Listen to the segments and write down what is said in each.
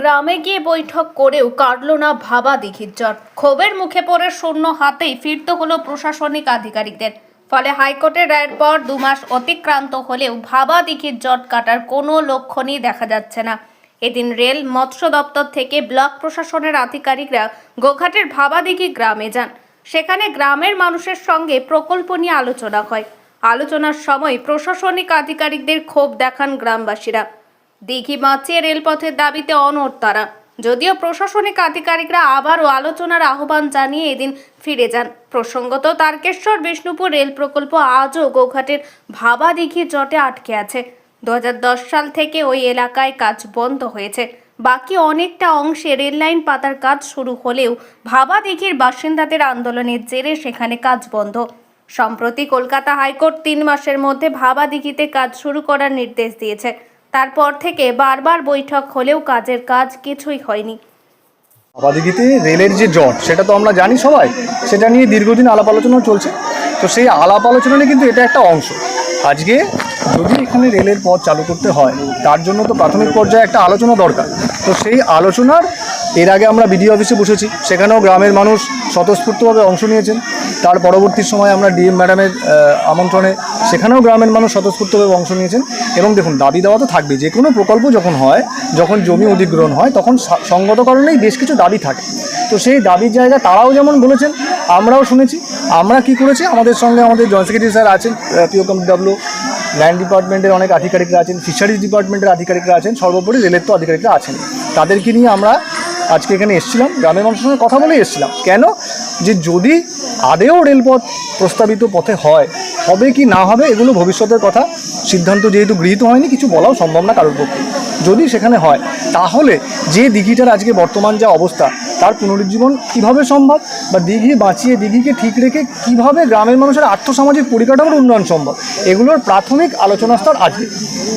গ্রামে গিয়ে বৈঠক করেও কাটল না ভাবা দিঘির জট ক্ষোভের মুখে পড়ে শূন্য হাতেই ফিরতে হলো প্রশাসনিক আধিকারিকদের। ফলে হাইকোর্টের রায়ের পর দু মাস অতিক্রান্ত হলেও ভাবা দিঘির জট কাটার কোনো লক্ষণই দেখা যাচ্ছে না। এদিন রেল, মৎস্য দপ্তর থেকে ব্লক প্রশাসনের আধিকারিকরা গোঘাটের ভাবাদিঘি গ্রামে যান। সেখানে গ্রামের মানুষের সঙ্গে প্রকল্প নিয়ে আলোচনা হয়। আলোচনার সময় প্রশাসনিক আধিকারিকদের ক্ষোভ দেখান গ্রামবাসীরা। দিঘি বাঁচিয়ে রেলপথের দাবিতে অনড় তারা। যদিও প্রশাসনিক আধিকারিকরা আবারও আলোচনার আহ্বান জানিয়ে এদিন ফিরে যান। প্রসঙ্গত, তারকেশ্বর বিষ্ণুপুর রেল প্রকল্প আজও গোঘাটের ভাবা দিঘির জটে আটকে আছে। দু হাজার দশ সাল থেকে ওই এলাকায় কাজ বন্ধ হয়েছে। বাকি অনেকটা অংশে রেললাইন পাতার কাজ শুরু হলেও ভাবা দিঘির বাসিন্দাদের আন্দোলনের জেরে সেখানে কাজ বন্ধ। সম্প্রতি কলকাতা হাইকোর্ট তিন মাসের মধ্যে ভাবা দিঘিতে কাজ শুরু করার নির্দেশ দিয়েছে। তারপর থেকে বারবার বৈঠক হলেও কাজের কাজ কিছুই হয়নি। আবাদিগিতে রেলের যে জট, সেটা তো আমরা জানি সবাই। সেটা নিয়ে দীর্ঘদিন আলাপ আলোচনাও চলছে। তো সেই আলাপ আলোচনারই কিন্তু এটা একটা অংশ। আজকে যদি এখানে রেলের পথ চালু করতে হয়, তার জন্য তো প্রাথমিক পর্যায়ে একটা আলোচনা দরকার। তো সেই আলোচনার এর আগে আমরা বিডিও অফিসে বসেছি, সেখানেও গ্রামের মানুষ স্বতঃস্ফূর্তভাবে অংশ নিয়েছেন। তার পরবর্তী সময় আমরা ডিএম ম্যাডামের আমন্ত্রণে সেখানেও গ্রামের মানুষ স্বতঃস্ফূর্তভাবে অংশ নিয়েছেন। এবং দেখুন, দাবি দেওয়া তো থাকবে যে কোনো প্রকল্প যখন হয়, যখন জমি অধিগ্রহণ হয়, তখন সঙ্গত কারণেই বেশ কিছু দাবি থাকে। তো সেই দাবির জায়গা তারাও যেমন বলেছেন, আমরাও শুনেছি। আমরা কি করেছি? আমাদের সঙ্গে আমাদের জয়েন্ট সেক্রেটারি স্যার আছেন পিওকম ডাব্লিউ ল্যান্ড ডিপার্টমেন্টের অনেক আধিকারিকরা আছেন, ফিশারিজ ডিপার্টমেন্টের আধিকারিকরা আছেন, সর্বোপরি রেলের তো আধিকারিকরা আছেন। তাদেরকে নিয়ে আমরা আজকে এখানে এসেছিলাম, গ্রামের মানুষের সঙ্গে কথা বলেই এসেছিলাম। কেন? যে যদি আদেও রেলপথ প্রস্তাবিত পথে হয়, হবে কি না হবে এগুলো ভবিষ্যতের কথা। সিদ্ধান্ত যেহেতু গৃহীত হয়নি, কিছু বলাও সম্ভব না কারোর পক্ষে। যদি সেখানে হয়, তাহলে যে দিঘিটার আজকে বর্তমান যা অবস্থা তার পুনরুজ্জীবন কীভাবে সম্ভব? বা দিঘি বাঁচিয়ে দিঘিকে ঠিক রেখে কীভাবে গ্রামের মানুষের আর্থসামাজিক পরিকাঠামোর উন্নয়ন সম্ভব? এগুলোর প্রাথমিক আলোচনা স্তর আজকে।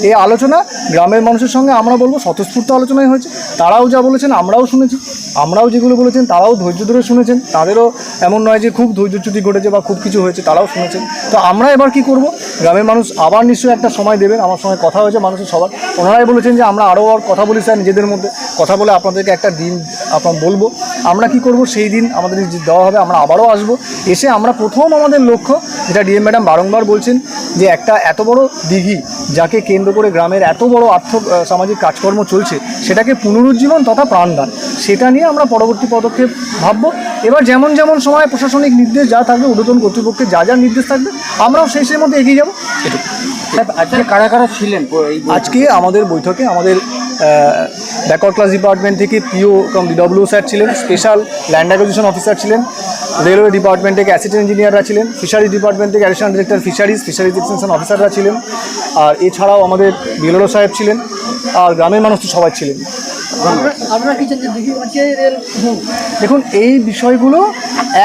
এই আলোচনা গ্রামের মানুষের সঙ্গে আমরা বলব, স্বতঃস্ফূর্ত আলোচনাই হয়েছে। তারাও যা বলেছেন, আমরাও শুনেছি। আমরাও যেগুলো বলেছেন, তারাও ধৈর্য ধরে শুনেছেন। তাদেরও এমন নয় যে খুব ধৈর্যচ্যুতি ঘটেছে বা খুব কিছু হয়েছে, তারাও শুনেছেন। তো আমরা এবার কি করব? গ্রামের মানুষ আবার নিশ্চয়ই একটা সময় দেবেন। আমার সঙ্গে কথা হয়েছে মানুষের সবার। ওনারাই বলেছেন যে আমরা আরও আর কথা বলি স্যার নিজেদের মধ্যে। কথা বলে আপনাদেরকে একটা দিন আপনার বলব। আমরা কি করব? সেই দিন আমাদের যে দেওয়া হবে আমরা আবারও আসব। এসে আমরা প্রথম আমাদের লক্ষ্য যেটা ডিএম ম্যাডাম বারংবার বলছেন যে একটা এত বড় দিঘি যাকে কেন্দ্র করে গ্রামের এত বড় আর্থ সামাজিক কাজকর্ম চলছে সেটাকে পুনরুজ্জীবন তথা প্রাণদান। সেটা নিয়ে আমরা পরবর্তী পদক্ষেপ ভাববো। এবার যেমন যেমন সময় প্রশাসনিক নির্দেশ যা থাকবে ঊর্ধ্বতন কর্তৃপক্ষের যা যা নির্দেশ থাকবে আমরাও সেই সেই মধ্যে এগিয়ে যাব। আজকে কারা কারা ছিলেন? আজকে আমাদের বৈঠকে আমাদের ব্যাকওয়ার্ড ক্লাস ডিপার্টমেন্ট থেকে পিও কম ডিডব্লিউ স্যার ছিলেন স্পেশাল ল্যান্ড অ্যাকুইজিশন অফিসার ছিলেন রেলওয়ে ডিপার্টমেন্ট থেকে অ্যাসিস্ট্যান্ট ইঞ্জিনিয়াররা ছিলেন ফিশারিজ ডিপার্টমেন্ট থেকে additional director fisheries fisheries extension অফিসাররা ছিলেন আর এছাড়াও আমাদের বিএলও সাহেব ছিলেন আর গ্রামের মানুষ তো সবাই ছিলেন। দেখুন এই বিষয়গুলো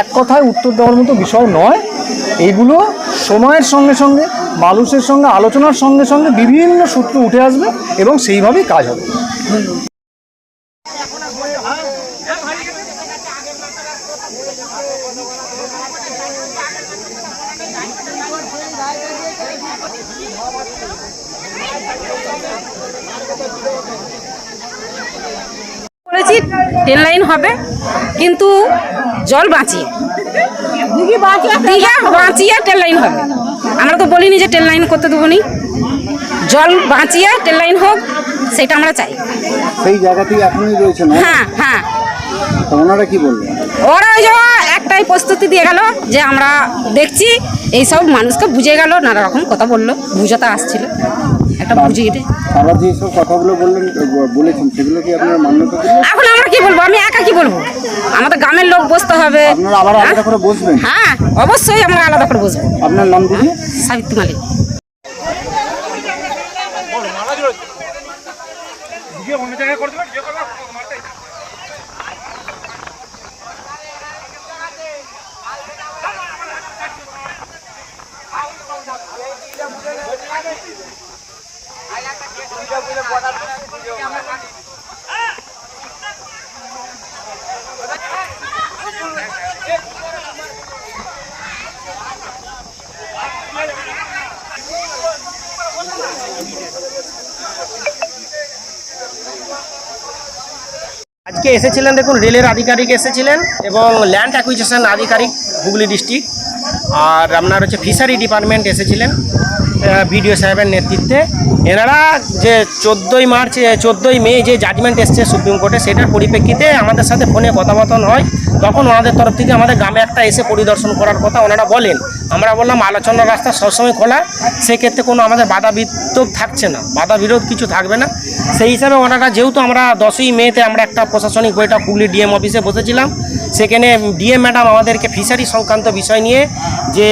এক কথায় উত্তর দেওয়ার মতো বিষয় নয়। এইগুলো সময়ের সঙ্গে সঙ্গে, মানুষের সঙ্গে, আলোচনার সঙ্গে সঙ্গে বিভিন্ন সূত্র উঠে আসবে এবং সেইভাবেই কাজ হবে। ট্রেন লাইন হবে, কিন্তু জল বাঁচিয়ে। দীঘা বাঁচিয়ে ট্রেন লাইন হবে। আমরা তো বলিনি যে ট্রেন লাইন করতে দেবো নি। জল বাঁচিয়ে ট্রেন লাইন হোক সেটা আমরা চাই। সেই জায়গাতেই এখনই রয়েছে হ্যাঁ? হ্যাঁ তো ওনারা কি বললেন? ওরা ওই একটাই প্রস্তুতি দিয়ে গেল যে আমরা দেখছি এইসব মানুষকে বুঝে গেল নানা রকম কথা বলল বুঝাতে আসছিল। একটা বুঝিয়ে দে। তারা যে সব কথাগুলো বললেন বলেছেন সেগুলো কি আপনারা মান্যতা এখন আমরা কি বলব? আমি একা কি বলব? আমাদের গ্রামের লোক বসতে হবে। আপনারা আবার আলাদা হ্যাঁ? করে বসবেন? হ্যাঁ অবশ্যই আমরা আলাদা করে বসবো। আপনার নাম কি সাবিত্রী মালিক। অন্য জায়গায় করে দেবেন। আজকে এসেছিলেন দেখুন, রেলের আধিকারিক এসেছিলেন এবং ল্যান্ড অ্যাকুইজিশন আধিকারিক হুগলি ডিস্ট্রিক্ট আর আপনার হচ্ছে ফিশারি ডিপার্টমেন্ট এসেছিলেন। বিডিও সাহেবের নেতৃত্বে। এনারা যে চোদ্দোই মার্চ চোদ্দোই মে যে জাজমেন্ট এসছে সুপ্রিম কোর্টে, সেটার পরিপ্রেক্ষিতে আমাদের সাথে ফোনে কথাবার্তন হয়। তখন ওনাদের তরফ থেকে আমাদের গ্রামে একটা এসে পরিদর্শন করার কথা ওনারা বলেন। আমরা বললাম আলোচনার রাস্তা সবসময় খোলা, সেক্ষেত্রে কোনো আমাদের বাধা বিদ্যোগ থাকছে না। বাধা বিরোধ কিছু থাকবে না। সেই হিসাবে ওনারা যেহেতু আমরা দশই মেতে আমরা একটা প্রশাসনিক বইটা হুগলি ডিএম অফিসে বসেছিলাম, সেখানে ডিএম ম্যাডাম আমাদেরকে ফিশারি সংক্রান্ত বিষয় নিয়ে যে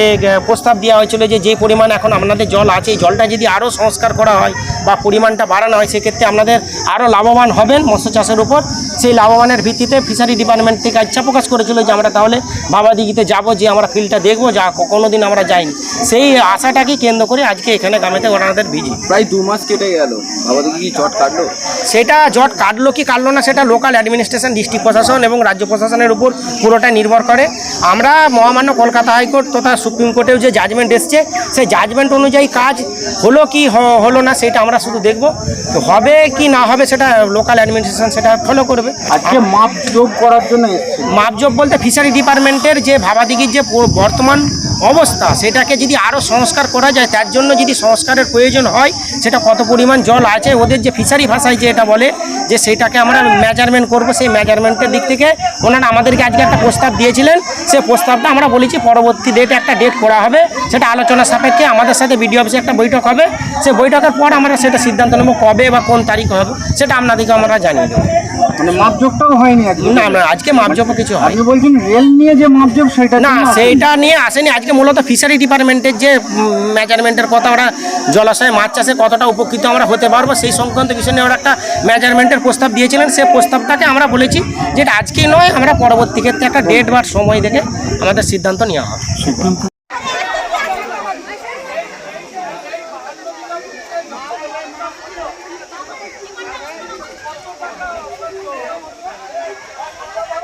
প্রস্তাব দেওয়া হয়েছিল যে যে পরিমাণ এখন আপনাদের জল আছে, এই জলটা যদি আরও সংস্কার করা হয় বা পরিমাণটা বাড়ানো হয় সেক্ষেত্রে আপনাদের আরও লাভবান হবেন মৎস্য চাষের উপর। সেই লাভবানের ভিত্তিতে ফিশারি ডিপার্টমেন্ট থেকে ইচ্ছা প্রকাশ করেছিল যে আমরা তাহলে বাবাদিঘিতে যাব যে আমরা ফিল্ডটা দেখব যা কোনো দিন আমরা যাইনি। সেই আশাটাকে কেন্দ্র করে আজকে এখানে গ্রামেতে ওনাদের ভিজি প্রায় দু মাস কেটে গেল। বাবাদের কি চট কাটলো? সেটা জট কাটলো কি কাটলো না সেটা লোকাল অ্যাডমিনিস্ট্রেশন ডিস্ট্রিক্ট প্রশাসন এবং রাজ্য প্রশাসনের উপর পুরোটা নির্ভর করে। আমরা মহামান্য কলকাতা হাইকোর্ট তথা সুপ্রিম কোর্টেও যে জাজমেন্ট এসছে সেই জাজমেন্ট অনুযায়ী কাজ হলো কি হলো না সেটা আমরা শুধু দেখব। তো হবে কি না হবে সেটা লোকাল অ্যাডমিনিস্ট্রেশন সেটা ফলো করবে। আজকে মাপ যোগ করার জন্য মাপজোপ বলতে ফিশারি ডিপার্টমেন্টের যে ভাবাদিগির যে বর্তমান অবস্থা। সেটাকে যদি আরও সংস্কার করা যায়, তার জন্য যদি সংস্কারের প্রয়োজন হয়, সেটা কত পরিমাণ জল আছে, ওদের যে ফিশারি ভাষায় যে এটা বলে, যে সেটাকে আমরা মেজারমেন্ট করব, সেই মেজারমেন্টের দিক থেকে ওনারা আমাদেরকে আজকে একটা প্রস্তাব দিয়েছিলেন। সেই প্রস্তাবটা আমরা বলেছি পরবর্তী ডেটে একটা ডেট করা হবে। সেটা আলোচনা সাপেক্ষে আমাদের সাথে বিডিও অফিসে একটা বৈঠক হবে। সে বৈঠকের পর আমরা সেটা সিদ্ধান্ত নেব কবে বা কোন তারিখ হবে, সেটা আপনাদেরকে আমরা জানিয়ে দেবো। মানে হয়নি আজকে। না আমরা আজকে কিছু হয় আপনি বলছেন রেল নিয়ে যে মাপ সেটা না সেইটা নিয়ে আসেনি। আজকে মূলত ফিশারি ডিপার্টমেন্টের যে মেজারমেন্টের কথা আমরা জলাশয়ে মাছ চাষে কতটা উপকৃত আমরা হতে পারব সেই সংক্রান্ত বিষয় নিয়ে ওরা একটা মেজারমেন্টের প্রস্তাব দিয়েছিলেন। সেই প্রস্তাবটাকে আমরা বলেছি যেটা আজকেই নয় আমরা পরবর্তী ক্ষেত্রে একটা ডেট বা সময় দেখে আমাদের সিদ্ধান্ত নেওয়া হবে।